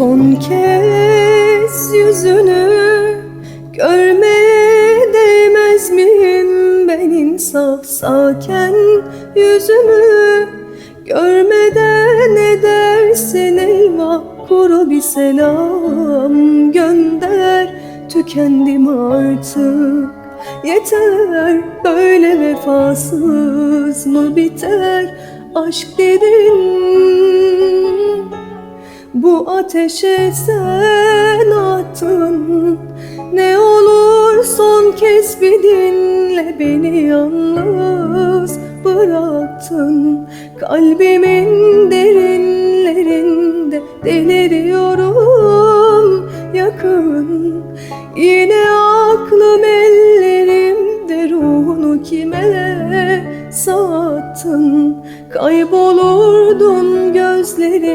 Son kez yüzünü görmeye değmez miyim ben insaf sağken yüzümü? Görmeden ne dersin eyvah kuru bir selam gönder. Tükendim artık. Yeter böyle vefasız mı biter? Aşk dedin Ruhumu ateşe sen attın. Ne olur son kez bir dinle beni yalnız bıraktın. Kalbimin derinlerinde deliriyorum yakın. Yine aklım ellerimde ruhunu kime sattın? Kaybolurdun gözlerim